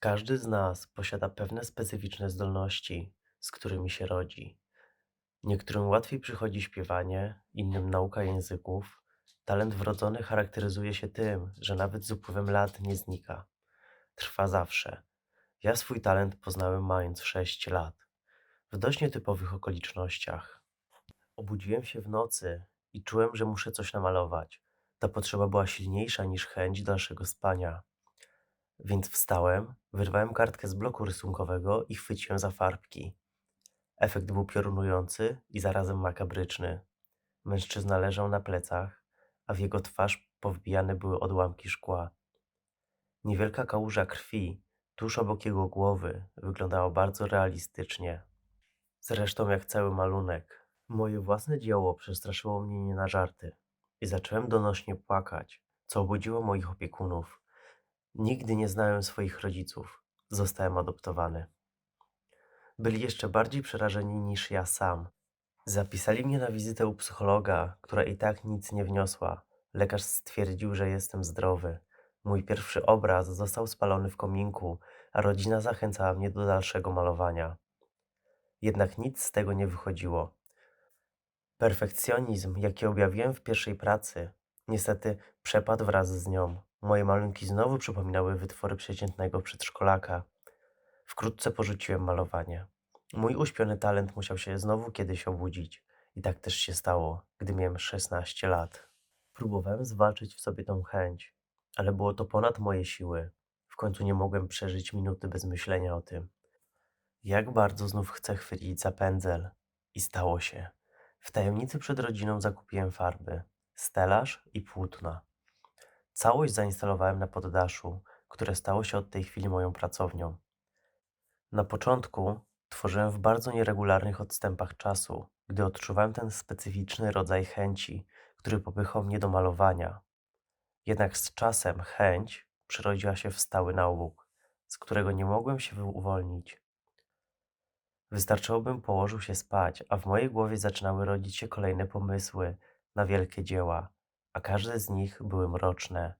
Każdy z nas posiada pewne specyficzne zdolności, z którymi się rodzi. Niektórym łatwiej przychodzi śpiewanie, innym nauka języków. Talent wrodzony charakteryzuje się tym, że nawet z upływem lat nie znika. Trwa zawsze. Ja swój talent poznałem mając 6 lat, w dość nietypowych okolicznościach. Obudziłem się w nocy i czułem, że muszę coś namalować. Ta potrzeba była silniejsza niż chęć dalszego spania. Więc wstałem, wyrwałem kartkę z bloku rysunkowego i chwyciłem za farbki. Efekt był piorunujący i zarazem makabryczny. Mężczyzna leżał na plecach, a w jego twarz powbijane były odłamki szkła. Niewielka kałuża krwi tuż obok jego głowy wyglądała bardzo realistycznie. Zresztą jak cały malunek. Moje własne dzieło przestraszyło mnie nie na żarty i zacząłem donośnie płakać, co obudziło moich opiekunów. Nigdy nie znałem swoich rodziców. Zostałem adoptowany. Byli jeszcze bardziej przerażeni niż ja sam. Zapisali mnie na wizytę u psychologa, która i tak nic nie wniosła. Lekarz stwierdził, że jestem zdrowy. Mój pierwszy obraz został spalony w kominku, a rodzina zachęcała mnie do dalszego malowania. Jednak nic z tego nie wychodziło. Perfekcjonizm, jaki objawiłem w pierwszej pracy, niestety przepadł wraz z nią. Moje malunki znowu przypominały wytwory przeciętnego przedszkolaka. Wkrótce porzuciłem malowanie. Mój uśpiony talent musiał się znowu kiedyś obudzić. I tak też się stało, gdy miałem 16 lat. Próbowałem zwalczyć w sobie tą chęć, ale było to ponad moje siły. W końcu nie mogłem przeżyć minuty bez myślenia o tym. Jak bardzo znów chcę chwycić za pędzel. I stało się. W tajemnicy przed rodziną zakupiłem farby, stelaż i płótna. Całość zainstalowałem na poddaszu, które stało się od tej chwili moją pracownią. Na początku tworzyłem w bardzo nieregularnych odstępach czasu, gdy odczuwałem ten specyficzny rodzaj chęci, który popychał mnie do malowania. Jednak z czasem chęć przerodziła się w stały nałóg, z którego nie mogłem się uwolnić. Wystarczyło bym położył się spać, a w mojej głowie zaczynały rodzić się kolejne pomysły na wielkie dzieła, a każde z nich były mroczne,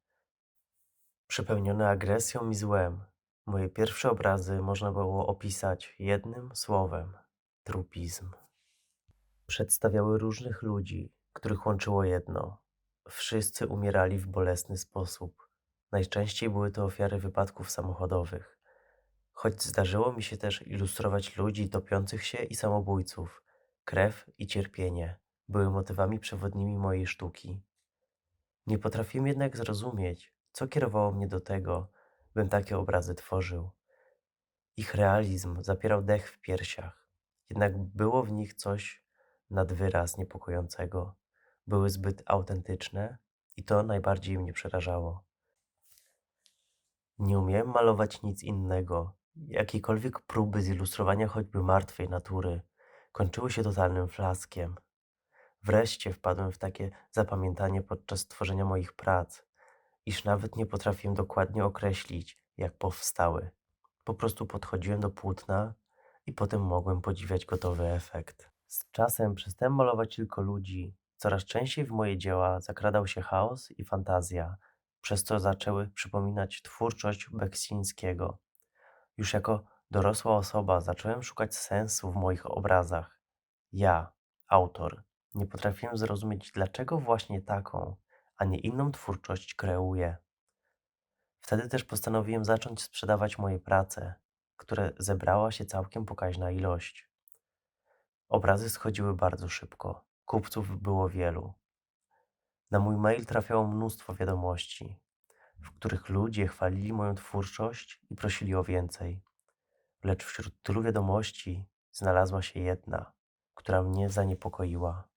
przepełnione agresją i złem. Moje pierwsze obrazy można było opisać jednym słowem trupizm. Przedstawiały różnych ludzi, których łączyło jedno. Wszyscy umierali w bolesny sposób. Najczęściej były to ofiary wypadków samochodowych. Choć zdarzyło mi się też ilustrować ludzi topiących się i samobójców, krew i cierpienie były motywami przewodnimi mojej sztuki. Nie potrafiłem jednak zrozumieć, co kierowało mnie do tego, bym takie obrazy tworzył. Ich realizm zapierał dech w piersiach, jednak było w nich coś nad wyraz niepokojącego. Były zbyt autentyczne i to najbardziej mnie przerażało. Nie umiałem malować nic innego. Jakiekolwiek próby zilustrowania choćby martwej natury kończyły się totalnym flaskiem. Wreszcie wpadłem w takie zapamiętanie podczas tworzenia moich prac, iż nawet nie potrafiłem dokładnie określić, jak powstały. Po prostu podchodziłem do płótna i potem mogłem podziwiać gotowy efekt. Z czasem przestałem malować tylko ludzi. Coraz częściej w moje dzieła zakradał się chaos i fantazja, przez co zaczęły przypominać twórczość Beksińskiego. Już jako dorosła osoba zacząłem szukać sensu w moich obrazach. Ja, autor, nie potrafiłem zrozumieć, dlaczego właśnie taką, a nie inną twórczość kreuję. Wtedy też postanowiłem zacząć sprzedawać moje prace, które zebrała się całkiem pokaźna ilość. Obrazy schodziły bardzo szybko, kupców było wielu. Na mój mail trafiało mnóstwo wiadomości, w których ludzie chwalili moją twórczość i prosili o więcej. Lecz wśród tylu wiadomości znalazła się jedna, która mnie zaniepokoiła.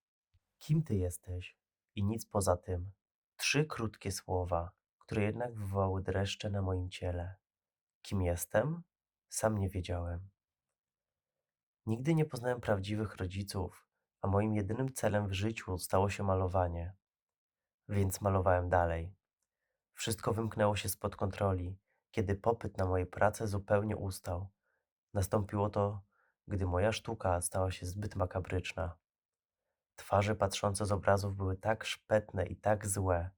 Kim ty jesteś? I nic poza tym. Trzy krótkie słowa, które jednak wywołały dreszcze na moim ciele. Kim jestem? Sam nie wiedziałem. Nigdy nie poznałem prawdziwych rodziców, a moim jedynym celem w życiu stało się malowanie. Więc malowałem dalej. Wszystko wymknęło się spod kontroli, kiedy popyt na moje prace zupełnie ustał. Nastąpiło to, gdy moja sztuka stała się zbyt makabryczna. Twarze patrzące z obrazów były tak szpetne i tak złe,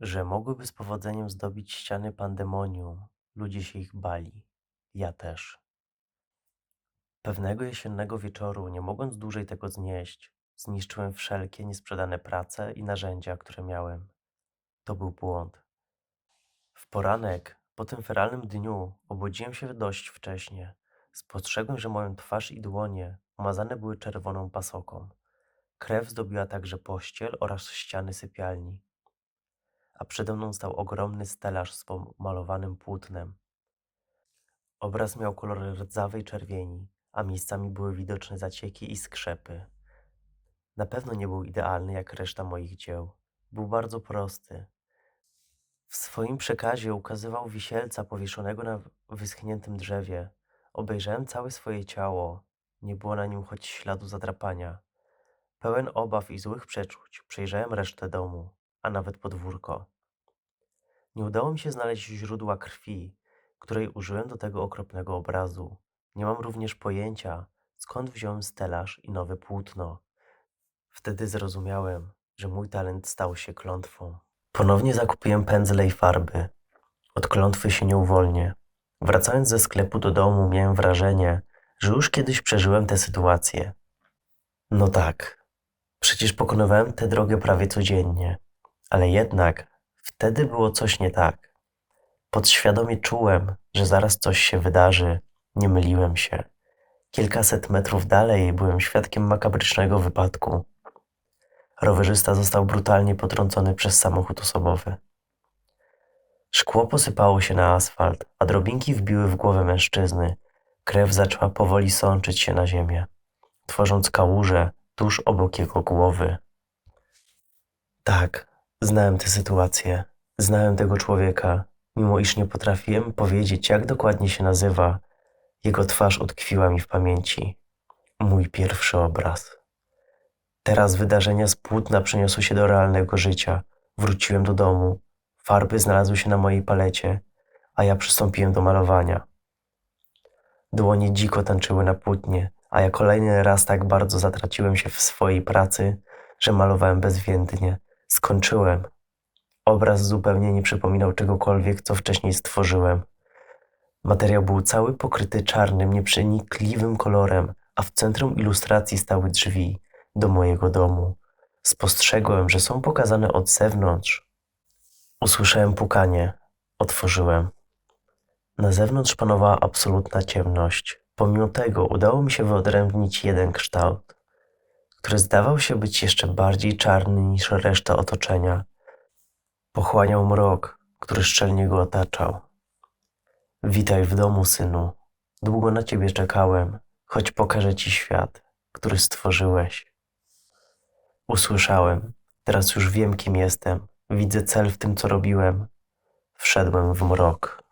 że mogłyby z powodzeniem zdobić ściany pandemonium, Ludzie się ich bali. Ja też. Pewnego jesiennego wieczoru, nie mogąc dłużej tego znieść, zniszczyłem wszelkie niesprzedane prace i narzędzia, które miałem. To był błąd. W poranek, po tym feralnym dniu, obudziłem się dość wcześnie. Spostrzegłem, że moją twarz i dłonie umazane były czerwoną pasoką. Krew zdobiła także pościel oraz ściany sypialni. A przede mną stał ogromny stelaż z pomalowanym płótnem. Obraz miał kolor rdzawej czerwieni, a miejscami były widoczne zacieki i skrzepy. Na pewno nie był idealny jak reszta moich dzieł. Był bardzo prosty. W swoim przekazie ukazywał wisielca powieszonego na wyschniętym drzewie. Obejrzałem całe swoje ciało. Nie było na nim choć śladu zadrapania. Pełen obaw i złych przeczuć, przejrzałem resztę domu, a nawet podwórko. Nie udało mi się znaleźć źródła krwi, której użyłem do tego okropnego obrazu. Nie mam również pojęcia, skąd wziąłem stelaż i nowe płótno. Wtedy zrozumiałem, że mój talent stał się klątwą. Ponownie zakupiłem pędzle i farby. Od klątwy się nie uwolnię. Wracając ze sklepu do domu, miałem wrażenie, że już kiedyś przeżyłem tę sytuację. No tak, przecież pokonywałem tę drogę prawie codziennie, ale jednak wtedy było coś nie tak. Podświadomie czułem, że zaraz coś się wydarzy. Nie myliłem się. Kilkaset metrów dalej byłem świadkiem makabrycznego wypadku. Rowerzysta został brutalnie potrącony przez samochód osobowy. Szkło posypało się na asfalt, a drobinki wbiły w głowę mężczyzny. Krew zaczęła powoli sączyć się na ziemię, tworząc kałużę tuż obok jego głowy. Tak, znałem tę sytuację. Znałem tego człowieka, mimo iż nie potrafiłem powiedzieć, jak dokładnie się nazywa. Jego twarz utkwiła mi w pamięci. Mój pierwszy obraz. Teraz wydarzenia z płótna przeniosły się do realnego życia. Wróciłem do domu. Farby znalazły się na mojej palecie, a ja przystąpiłem do malowania. Dłonie dziko tańczyły na płótnie, a ja kolejny raz tak bardzo zatraciłem się w swojej pracy, że malowałem bezwiędnie. Skończyłem. Obraz zupełnie nie przypominał czegokolwiek, co wcześniej stworzyłem. Materiał był cały pokryty czarnym, nieprzenikliwym kolorem, a w centrum ilustracji stały drzwi do mojego domu. Spostrzegłem, że są pokazane od zewnątrz. Usłyszałem pukanie. Otworzyłem. Na zewnątrz panowała absolutna ciemność. Pomimo tego udało mi się wyodrębnić jeden kształt, który zdawał się być jeszcze bardziej czarny niż reszta otoczenia. Pochłaniał mrok, który szczelnie go otaczał. Witaj w domu, synu. Długo na ciebie czekałem, choć pokażę ci świat, który stworzyłeś. Usłyszałem, teraz już wiem, kim jestem. Widzę cel w tym, co robiłem. Wszedłem w mrok.